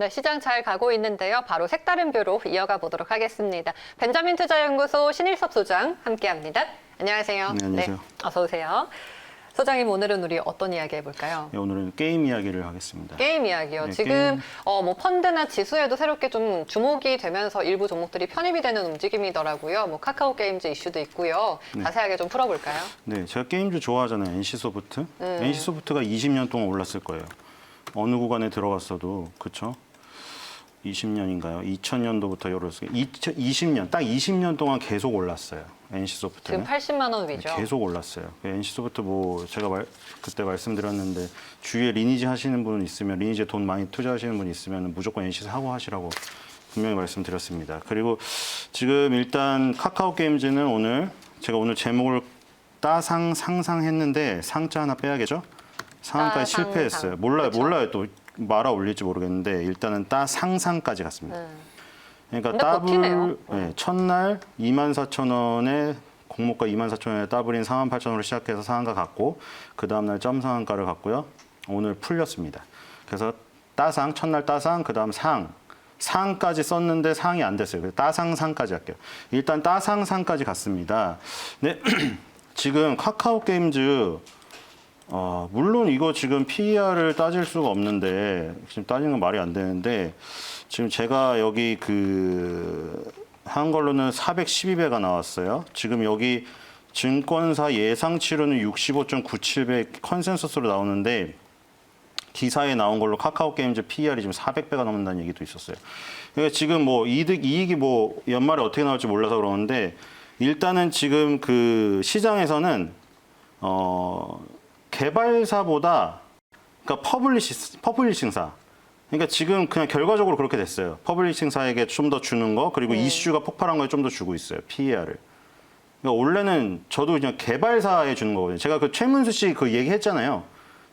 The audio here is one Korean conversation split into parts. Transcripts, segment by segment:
네, 시장 잘 가고 있는데요. 바로 색다른 뷰로 이어가 보도록 하겠습니다. 벤자민 투자연구소 신일섭 소장 함께합니다. 안녕하세요. 네, 안녕하세요. 어서 오세요. 소장님 오늘은 우리 어떤 이야기 해볼까요? 네, 오늘은 게임 이야기를 하겠습니다. 게임 이야기요. 네, 지금 게임. 어, 뭐 펀드나 지수에도 새롭게 좀 주목이 되면서 일부 종목들이 편입이 되는 움직임이더라고요. 뭐 카카오 게임즈 이슈도 있고요. 네. 자세하게 좀 풀어볼까요? 네, 제가 게임주 좋아하잖아요. NC소프트. 음. NC소프트가 20년 동안 올랐을 거예요. 어느 구간에 들어갔어도 그쵸? 20년인가요? 2000년도부터 열었어요. 20년, 딱 20년 동안 계속 올랐어요. 지금 NC소프트는. 80만 원 위죠. 네, 계속 올랐어요. NC소프트 뭐 제가 말, 그때 말씀드렸는데 주위에 리니지 하시는 분 있으면 리니지에 돈 많이 투자하시는 분 있으면 무조건 NC 사고 하시라고 분명히 말씀드렸습니다. 그리고 지금 일단 카카오 게임즈는 오늘 제가 오늘 제목을 따상 상상했는데 상자 하나 빼야겠죠? 따상, 실패했어요. 상. 몰라요, 그쵸? 몰라요 또 말아 올릴지 모르겠는데 일단은 따 상상까지 갔습니다. 음. 그러니까 근데 버티네요. 네, 첫날 24,000원에 공모가 24,000원에 더블인 48,000원으로 시작해서 상한가 갔고 그 다음 날 점 상한가를 갔고요. 오늘 풀렸습니다. 그래서 따상 첫날 따상 그다음 상 상까지 썼는데 상이 안 됐어요. 그래서 따상 상까지 할게요. 일단 따상 상까지 갔습니다. 네. 지금 카카오 게임즈 어, 물론 이거 지금 PER을 따질 수가 없는데 지금 따지는 건 말이 안 되는데 지금 제가 여기 그 한 걸로는 412배가 나왔어요. 지금 여기 증권사 예상치로는 65.97배 컨센서스로 나오는데 기사에 나온 걸로 카카오 게임즈 PER이 지금 400배가 넘는다는 얘기도 있었어요. 그러니까 지금 뭐 이득 이익이 뭐 연말에 어떻게 나올지 몰라서 그러는데 일단은 지금 그 시장에서는 어 개발사보다 그러니까 퍼블리시 퍼블리싱사 그러니까 지금 그냥 결과적으로 그렇게 됐어요. 퍼블리싱사에게 좀 더 주는 거 그리고 이슈가 폭발한 거에 좀 더 주고 있어요. PER을. 그러니까 원래는 저도 그냥 개발사에 주는 거거든요. 제가 그 최문수 씨 그 얘기했잖아요.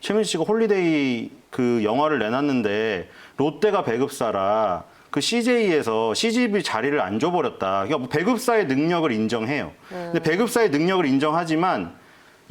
최문수 씨가 홀리데이 그 영화를 내놨는데 롯데가 배급사라 그 CJ에서 CGV 자리를 안 줘버렸다. 그러니까 뭐 배급사의 능력을 인정해요. 근데 배급사의 능력을 인정하지만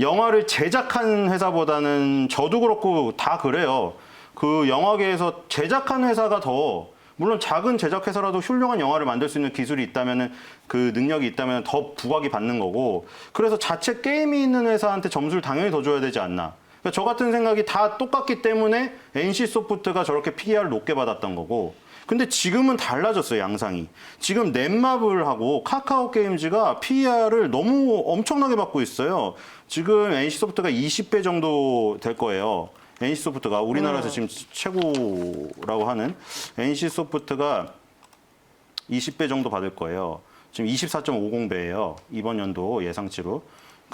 영화를 제작한 회사보다는 저도 그렇고 다 그래요. 그 영화계에서 제작한 회사가 더 물론 작은 제작 회사라도 훌륭한 영화를 만들 수 있는 기술이 있다면은 그 능력이 있다면 더 부각이 받는 거고 그래서 자체 게임이 있는 회사한테 점수를 당연히 더 줘야 되지 않나. 그러니까 저 같은 생각이 다 똑같기 때문에 NC 소프트가 저렇게 PER을 높게 받았던 거고 근데 지금은 달라졌어요, 양상이. 지금 넷마블 하고 카카오 게임즈가 PER을 너무 엄청나게 받고 있어요. 지금 NC소프트가 20배 정도 될 거예요. NC소프트가 우리나라에서 지금 최고라고 하는 NC소프트가 20배 정도 받을 거예요. 지금 24.50배예요. 이번 연도 예상치로.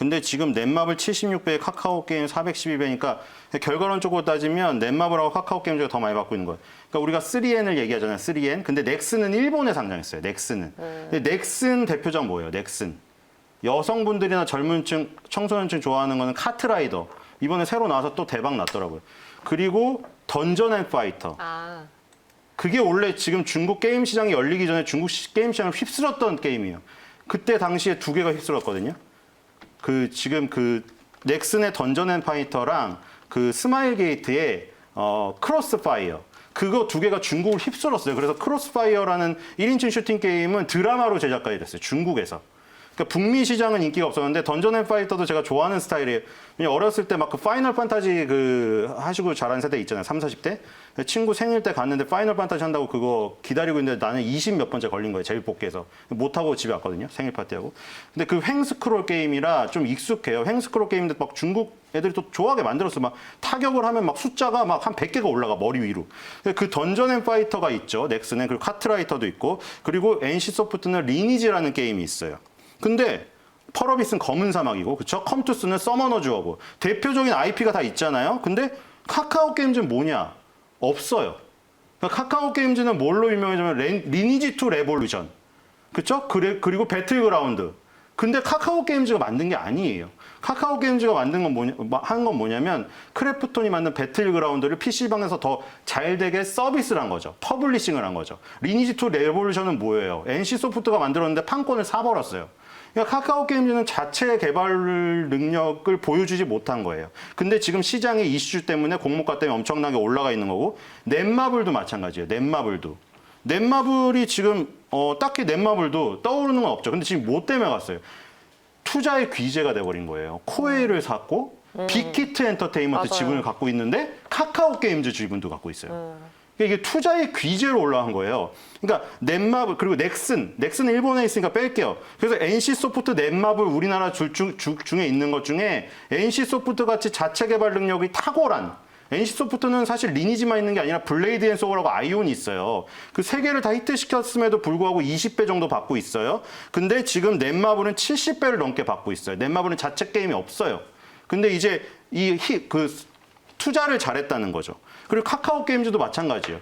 근데 지금 넷마블 76배, 카카오 게임 412배니까 결과론적으로 따지면 넷마블하고 카카오 게임즈가 더 많이 받고 있는 거예요. 그러니까 우리가 3N을 얘기하잖아요. 3N. 근데 넥슨은 일본에 상장했어요. 넥슨은. 근데 넥슨 대표작 뭐예요? 넥슨. 여성분들이나 젊은층, 청소년층 좋아하는 거는 카트라이더. 이번에 새로 나와서 또 대박 났더라고요. 그리고 던전 앤 파이터. 아, 그게 원래 지금 중국 게임 시장이 열리기 전에 중국 시- 게임 시장을 휩쓸었던 게임이에요. 그때 당시에 두 개가 휩쓸었거든요. 그 지금 그 넥슨의 던전 앤 파이터랑 그 스마일 게이트의 어 크로스파이어 그거 두 개가 중국을 휩쓸었어요. 그래서 크로스파이어라는 1인칭 슈팅 게임은 드라마로 제작까지 됐어요. 중국에서. 그러니까 북미 시장은 인기가 없었는데 던전 앤 파이터도 제가 좋아하는 스타일이에요. 왜냐면 어렸을 때 막 그 파이널 판타지 그 하시고 자란 세대 있잖아요. 3, 40대. 친구 생일 때 갔는데 파이널 판타지 한다고 그거 기다리고 있는데 나는 20 몇 번째 걸린 거예요. 제일 복귀해서. 못 하고 집에 왔거든요. 생일 파티하고. 근데 그 횡스크롤 게임이라 좀 익숙해요. 횡스크롤 게임인데 막 중국 애들이 또 좋아하게 만들었어. 막 타격을 하면 막 숫자가 막 한 100개가 올라가 머리 위로. 그 던전 앤 파이터가 있죠. 넥슨에 그리고 카트라이터도 있고 그리고 NC 소프트는 리니지라는 게임이 있어요. 근데 펄어비스는 검은 사막이고 그쵸? 컴투스는 서머너 주어고 대표적인 IP가 다 있잖아요. 근데 카카오 게임즈는 뭐냐? 없어요. 그러니까 카카오 게임즈는 뭘로 유명해지면 리니지 투 레볼루션. 그쵸? 그래, 그리고 배틀그라운드. 근데 카카오 게임즈가 만든 게 아니에요. 카카오 게임즈가 만든 건 뭐냐, 한 건 뭐냐면 크래프톤이 만든 배틀그라운드를 PC방에서 더 잘 되게 서비스를 한 거죠. 퍼블리싱을 한 거죠. 리니지 투 레볼루션은 뭐예요? NC 소프트가 만들었는데 판권을 사버렸어요. 그러니까 카카오 게임즈는 자체 개발 능력을 보여주지 못한 거예요. 근데 지금 시장의 이슈 때문에 공모가 때문에 엄청나게 올라가 있는 거고 넷마블도 마찬가지예요. 넷마블도. 넷마블이 지금 어, 딱히 넷마블도 떠오르는 건 없죠. 근데 지금 뭐 때문에 갔어요? 투자의 귀재가 돼버린 거예요. 코웨이를 샀고 빅히트 엔터테인먼트 맞아요. 지분을 갖고 있는데 카카오 게임즈 지분도 갖고 있어요. 그러니까 이게 투자의 귀재로 올라간 거예요. 그러니까 넷마블 그리고 넥슨, 넥슨은 일본에 있으니까 뺄게요. 그래서 NC 소프트, 넷마블 우리나라 줄 중, 주- 중에 있는 것 중에 NC 소프트 같이 자체 개발 능력이 탁월한 NC 소프트는 사실 리니지만 있는 게 아니라 블레이드 앤 소울하고 아이온이 있어요. 그 세 개를 다 히트시켰음에도 불구하고 20배 정도 받고 있어요. 근데 지금 넷마블은 70배를 넘게 받고 있어요. 넷마블은 자체 게임이 없어요. 근데 이제 이 그 투자를 잘했다는 거죠. 그리고 카카오 게임즈도 마찬가지예요.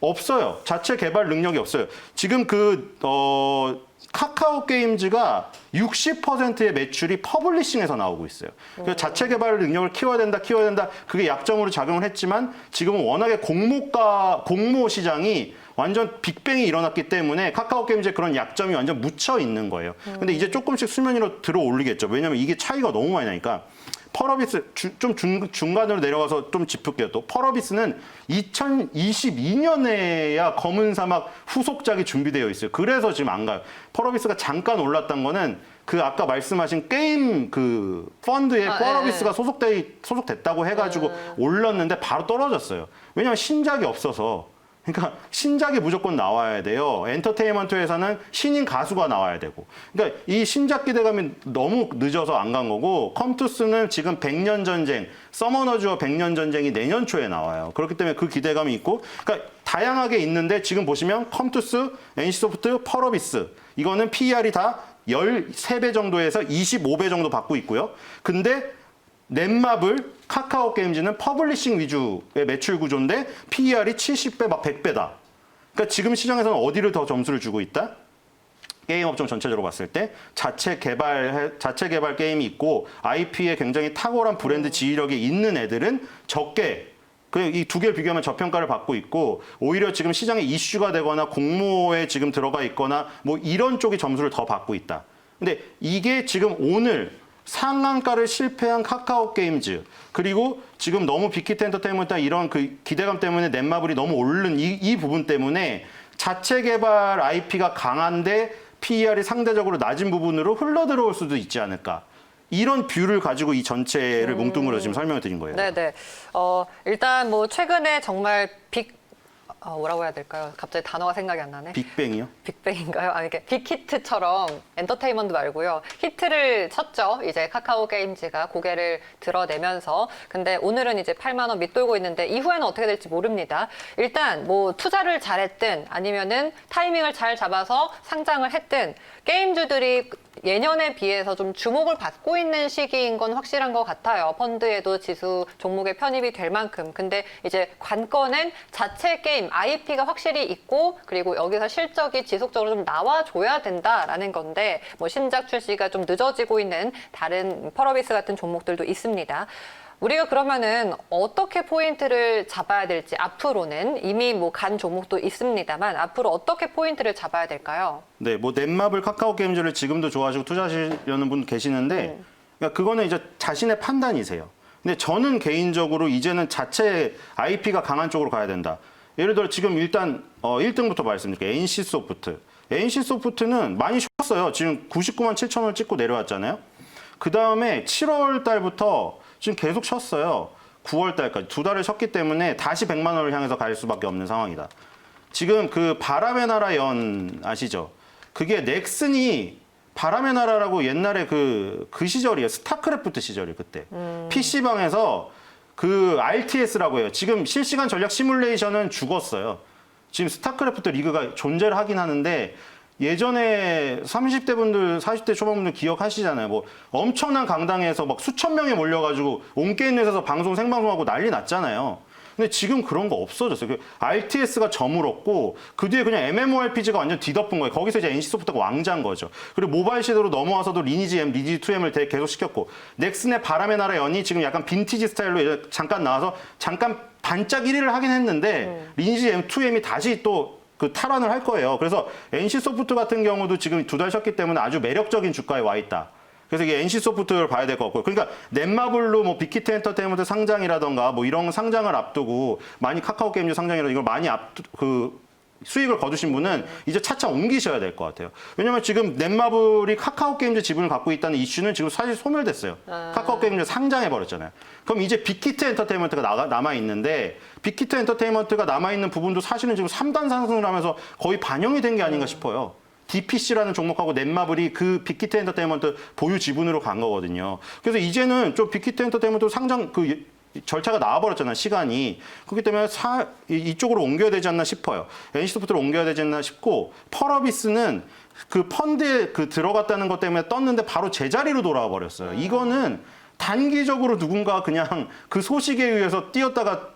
없어요. 자체 개발 능력이 없어요. 지금 그, 어, 카카오 게임즈가 60%의 매출이 퍼블리싱에서 나오고 있어요. 그래서 자체 개발 능력을 키워야 된다, 키워야 된다. 그게 약점으로 작용을 했지만 지금은 워낙에 공모가, 공모 시장이 완전 빅뱅이 일어났기 때문에 카카오 게임즈의 그런 약점이 완전 묻혀 있는 거예요. 근데 이제 조금씩 수면 위로 들어 올리겠죠. 왜냐면 이게 차이가 너무 많이 나니까. 펄어비스 주- 좀 중, 중간으로 내려가서 좀 짚을게요. 또 펄어비스는 2022년에야 검은 사막 후속작이 준비되어 있어요. 그래서 지금 안 가요. 펄어비스가 잠깐 올랐던 거는 그 아까 말씀하신 게임 그 펀드에 아, 펄어비스가 예. 소속돼 소속됐다고 해가지고 올랐는데 바로 떨어졌어요. 왜냐하면 신작이 없어서. 그러니까 신작이 무조건 나와야 돼요. 엔터테인먼트 회사는 신인 가수가 나와야 되고. 그러니까 이 신작 기대감이 너무 늦어서 안 간 거고 컴투스는 지금 100년 전쟁, 서머너즈와 100년 전쟁이 내년 초에 나와요. 그렇기 때문에 그 기대감이 있고 그러니까 다양하게 있는데 지금 보시면 컴투스, NC소프트, 펄어비스 이거는 PER이 다 13배 정도에서 25배 정도 받고 있고요. 근데 넷마블, 카카오 게임즈는 퍼블리싱 위주의 매출 구조인데 PER이 70배, 막 100배다. 그러니까 지금 시장에서는 어디를 더 점수를 주고 있다? 게임 업종 전체적으로 봤을 때 자체 개발 자체 개발 게임이 있고 IP에 굉장히 탁월한 브랜드 지휘력이 있는 애들은 적게 이두 개를 비교하면 저평가를 받고 있고 오히려 지금 시장에 이슈가 되거나 공모에 지금 들어가 있거나 뭐 이런 쪽이 점수를 더 받고 있다. 근데 이게 지금 오늘 상한가를 실패한 카카오 게임즈 그리고 지금 너무 빅히트 엔터테인먼트 이런 그 기대감 때문에 넷마블이 너무 오른 이, 이 부분 때문에 자체 개발 IP가 강한데 PER이 상대적으로 낮은 부분으로 흘러 들어올 수도 있지 않을까. 이런 뷰를 가지고 이 전체를 뭉뚱그려 지금 설명을 드린 거예요. 네네. 어, 일단 뭐 최근에 정말 빅, 어, 뭐라고 해야 될까요? 갑자기 단어가 생각이 안 나네. 빅뱅이요? 빅뱅인가요? 아니, 이게 빅히트처럼 엔터테인먼트 말고요. 히트를 쳤죠. 이제 카카오 게임즈가 고개를 드러내면서. 근데 오늘은 이제 8만 원 밑돌고 있는데 이후에는 어떻게 될지 모릅니다. 일단 뭐 투자를 잘했든 아니면은 타이밍을 잘 잡아서 상장을 했든 게임주들이 예년에 비해서 좀 주목을 받고 있는 시기인 건 확실한 것 같아요. 펀드에도 지수 종목에 편입이 될 만큼. 근데 이제 관건은 자체 게임 IP가 확실히 있고 그리고 여기서 실적이 지속적으로 좀 나와줘야 된다라는 건데 뭐 신작 출시가 좀 늦어지고 있는 다른 펄어비스 같은 종목들도 있습니다. 우리가 그러면은 어떻게 포인트를 잡아야 될지 앞으로는 이미 뭐 간 종목도 있습니다만 앞으로 어떻게 포인트를 잡아야 될까요? 네, 뭐 넷마블 카카오 게임즈를 지금도 좋아하시고 투자하시려는 분 계시는데 그러니까 그거는 이제 자신의 판단이세요. 근데 저는 개인적으로 이제는 자체 IP가 강한 쪽으로 가야 된다. 예를 들어 지금 일단 어 1등부터 말씀드릴게요. NC 소프트. NC 소프트는 많이 쉬었어요. 지금 99만 7천 원 찍고 내려왔잖아요. 그 다음에 7월 달부터 지금 계속 쉬었어요. 9월 달까지 두 달을 쉬었기 때문에 다시 100만 원을 향해서 갈 수밖에 없는 상황이다. 지금 그 바람의 나라 연 아시죠? 그게 넥슨이 바람의 나라라고 옛날에 그, 그 시절이에요. 스타크래프트 시절이 그때. PC방에서 그 RTS라고 해요. 지금 실시간 전략 시뮬레이션은 죽었어요. 지금 스타크래프트 리그가 존재를 하긴 하는데 예전에 30대 분들, 40대 초반분들 기억하시잖아요. 뭐 엄청난 강당에서 막 수천 명이 몰려가지고 온게임넷에서 방송 생방송하고 난리 났잖아요. 근데 지금 그런 거 없어졌어요. 그 RTS가 점을 얻고 그 뒤에 그냥 MMORPG가 완전 뒤덮은 거예요. 거기서 이제 NC소프트가 왕자인 거죠. 그리고 모바일 시대로 넘어와서도 리니지 M, 리니지 2M을 계속 시켰고 넥슨의 바람의 나라 연이 지금 약간 빈티지 스타일로 잠깐 나와서 잠깐 반짝 1위를 하긴 했는데 리니지 M, 2M이 다시 또 그 탈환을 할 거예요. 그래서 NC 소프트 같은 경우도 지금 두 달 쉬었기 때문에 아주 매력적인 주가에 와 있다. 그래서 이게 NC 소프트를 봐야 될 것 같고요. 그러니까 넷마블로 뭐 빅히트 엔터테인먼트 상장이라던가 뭐 이런 상장을 앞두고 많이 카카오 게임즈 상장이라 이걸 많이 앞두 그 수익을 거두신 분은 이제 차차 옮기셔야 될 것 같아요. 왜냐면 지금 넷마블이 카카오 게임즈 지분을 갖고 있다는 이슈는 지금 사실 소멸됐어요. 카카오 게임즈 상장해 버렸잖아요. 그럼 이제 빅히트 엔터테인먼트가 남아 있는데 빅히트 엔터테인먼트가 남아 있는 부분도 사실은 지금 3단 상승을 하면서 거의 반영이 된 게 아닌가 싶어요. DPC라는 종목하고 넷마블이 그 빅히트 엔터테인먼트 보유 지분으로 간 거거든요. 그래서 이제는 좀 빅히트 엔터테인먼트 상장 그 절차가 나와버렸잖아요, 시간이. 그렇기 때문에 사, 이- 이쪽으로 옮겨야 되지 않나 싶어요. NC소프트로 옮겨야 되지 않나 싶고, 펄어비스는 그 펀드에 그 들어갔다는 것 때문에 떴는데 바로 제자리로 돌아와 버렸어요. 이거는 단기적으로 누군가 그냥 그 소식에 의해서 뛰었다가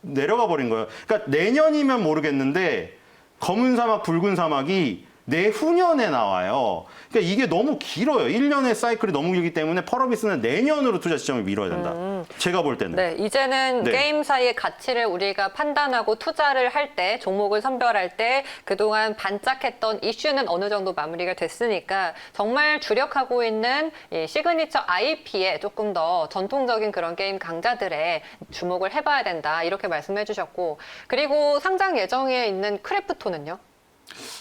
내려가 버린 거예요. 그러니까 내년이면 모르겠는데 검은 사막, 붉은 사막이 내후년에 나와요. 그러니까 이게 너무 길어요. 1년의 사이클이 너무 길기 때문에 펄어비스는 내년으로 투자 시점을 미뤄야 된다. 제가 볼 때는. 네, 이제는 네. 게임사의 가치를 우리가 판단하고 투자를 할 때, 종목을 선별할 때 그동안 반짝했던 이슈는 어느 정도 마무리가 됐으니까 정말 주력하고 있는 이 시그니처 IP에 조금 더 전통적인 그런 게임 강자들의 주목을 해봐야 된다. 이렇게 말씀해 주셨고. 그리고 상장 예정에 있는 크래프톤은요?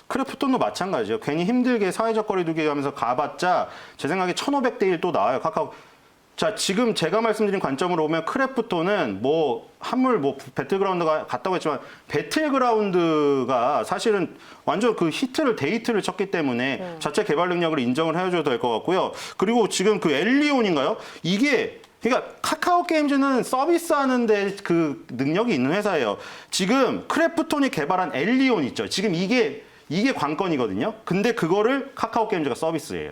크래프톤도 마찬가지예요. 괜히 힘들게 사회적 거리두기 하면서 가봤자 제 생각에 1500대 1 또 나와요. 카카오. 자, 지금 제가 말씀드린 관점으로 보면 크래프톤은 뭐 한물 뭐 배틀그라운드가 같다고 했지만 배틀그라운드가 사실은 완전 그 히트를 데이트를 쳤기 때문에 자체 개발 능력을 인정을 해줘도 될것 같고요. 그리고 지금 그 엘리온인가요? 이게 그러니까 카카오 게임즈는 서비스 하는데 그 능력이 있는 회사예요. 지금 크래프톤이 개발한 엘리온 있죠. 지금 이게 이게 관건이거든요. 근데 그거를 카카오 게임즈가 서비스예요.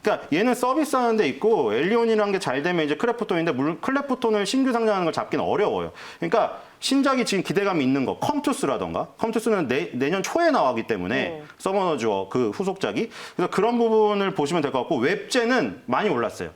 그러니까 얘는 서비스 하는 데 있고 엘리온이라는 게 잘 되면 이제 크래프톤인데 물론 크래프톤을 신규 상장하는 걸 잡기는 어려워요. 그러니까 신작이 지금 기대감이 있는 거 컴투스라던가 컴투스는 내, 내년 초에 나가기 때문에 서머너즈워 그 후속작이 그래서 그런 부분을 보시면 될 것 같고 웹제는 많이 올랐어요.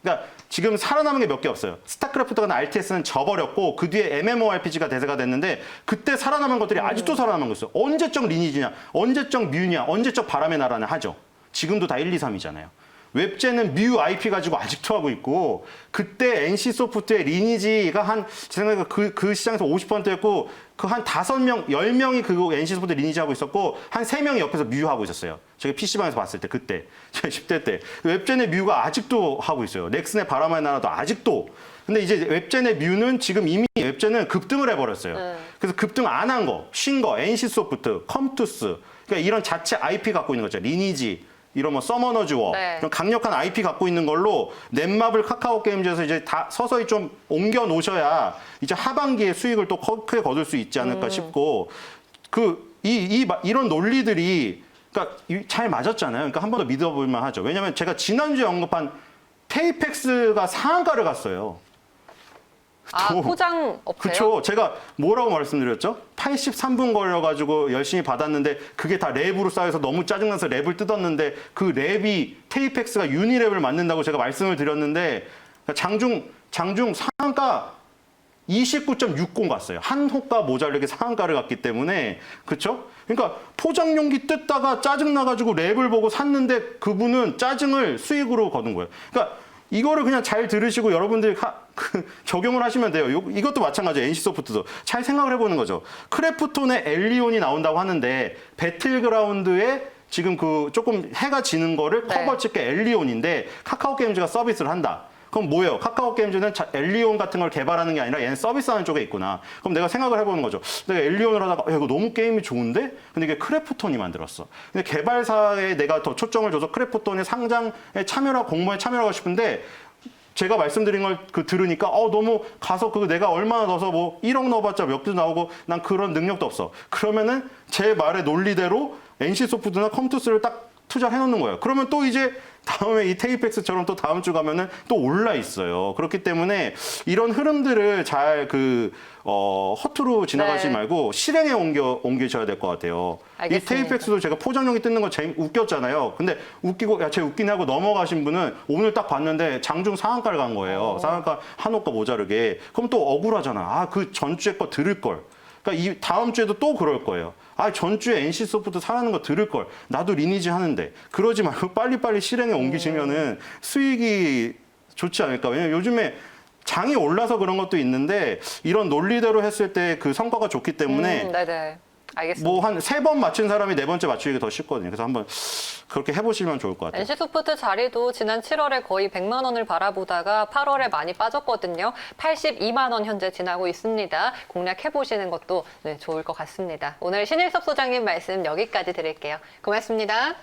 그러니까 지금 살아남은 게 몇 개 없어요. 스타크래프트가 RTS는 져버렸고 그 뒤에 MMORPG가 대세가 됐는데 그때 살아남은 것들이 아직도 살아남은 거 있어요. 언제적 리니지냐, 언제적 뮤냐, 언제적 바람의 나라냐 하죠. 지금도 다 1, 2, 3이잖아요. 웹제는 뮤 IP 가지고 아직도 하고 있고 그때 NC 소프트의 리니지가 한 제 생각에 그, 그 시장에서 50%였고 그 한 다섯 명, 열 명이 그 NC 소프트 리니지 하고 있었고 한 세 명이 옆에서 뮤 하고 있었어요. 제가 PC방에서 봤을 때 그때 제가 10대 때 웹젠의 뮤가 아직도 하고 있어요. 넥슨의 바람의 나라도 아직도 근데 이제 웹젠의 뮤는 지금 이미 웹젠은 급등을 해버렸어요. 그래서 급등 안 한 거, 쉰 거, NC 소프트, 컴투스, 그러니까 이런 자체 IP 갖고 있는 거죠. 리니지, 이런 뭐 서머너즈 워, 네. 이런 강력한 IP 갖고 있는 걸로 넷마블 카카오 게임즈에서 이제 다 서서히 좀 옮겨 놓으셔야 이제 하반기에 수익을 또 커- 크게 거둘 수 있지 않을까 싶고 그 이 이 이런 논리들이 그러니까 이- 잘 맞았잖아요. 그러니까 한 번 더 믿어볼 만 하죠. 왜냐하면 제가 지난주에 언급한 테이펙스가 상한가를 갔어요. 아, 또- 포장 업체요? 그쵸. 제가 뭐라고 말씀드렸죠? 83분 걸려가지고 열심히 받았는데 그게 다 랩으로 쌓여서 너무 짜증나서 랩을 뜯었는데 그 랩이 테이펙스가 유니랩을 만든다고 제가 말씀을 드렸는데 장중, 장중 상한가 29.60 갔어요. 한 호가 모자르게 상한가를 갔기 때문에 그렇죠? 그러니까 포장 용기 뜯다가 짜증 나가지고 랩을 보고 샀는데 그분은 짜증을 수익으로 거둔 거예요. 그러니까 이거를 그냥 잘 들으시고 여러분들이 하- 그 적용을 하시면 돼요. 요- 이것도 마찬가지예요. NC 소프트도 잘 생각을 해보는 거죠. 크래프톤의 엘리온이 나온다고 하는데 배틀그라운드에 지금 그 조금 해가 지는 거를 네. 커버 칠게 엘리온인데 카카오 게임즈가 서비스를 한다. 그럼 뭐예요? 카카오 게임즈는 자- 엘리온 같은 걸 개발하는 게 아니라 얘는 서비스하는 쪽에 있구나. 그럼 내가 생각을 해보는 거죠. 내가 엘리온을 하다가 야, 이거 너무 게임이 좋은데? 근데 이게 크래프톤이 만들었어. 근데 개발사에 내가 더 초점을 줘서 크래프톤의 상장에 참여하고 공모에 참여하고 싶은데 제가 말씀드린 걸 그 들으니까 어 너무 가서 그 내가 얼마나 넣어서 뭐 1억 넣어봤자 몇 개 나오고 난 그런 능력도 없어. 그러면은 제 말의 논리대로 NC 소프트나 컴투스를 딱 투자해 놓는 거예요. 그러면 또 이제 다음에 이 테이펙스처럼 또 다음 주 가면은 또 올라 있어요. 그렇기 때문에 이런 흐름들을 잘 그 어, 허투루 지나가지 네. 말고 실행에 옮겨 옮기셔야 될 것 같아요. 이 알겠습니다. 테이펙스도 제가 포장용이 뜯는 거 재미 웃겼잖아요. 근데 웃기고 야쟤 웃긴 하고 넘어가신 분은 오늘 딱 봤는데 장중 상한가를 간 거예요. 상한가 한호가 모자르게. 그럼 또 억울하잖아. 아 그 전주에 거 들을 걸. 그러니까 이 다음 주에도 또 그럴 거예요. 아, 전주에 NC 소프트 사라는 거 들을 걸. 나도 리니지 하는데. 그러지 말고 빨리빨리 실행에 옮기시면은 수익이 좋지 않을까. 왜냐면 요즘에 장이 올라서 그런 것도 있는데 이런 논리대로 했을 때 그 성과가 좋기 때문에 음, 네네. 알겠습니다. 뭐 한 세 번 맞춘 사람이 네 번째 맞추기가 더 쉽거든요. 그래서 한번 그렇게 해보시면 좋을 것 같아요. NC 소프트 자리도 지난 7월에 거의 100만 원을 바라보다가 8월에 많이 빠졌거든요. 82만 원 현재 지나고 있습니다. 공략해 보시는 것도 네, 좋을 것 같습니다. 오늘 신일섭 소장님 말씀 여기까지 드릴게요. 고맙습니다.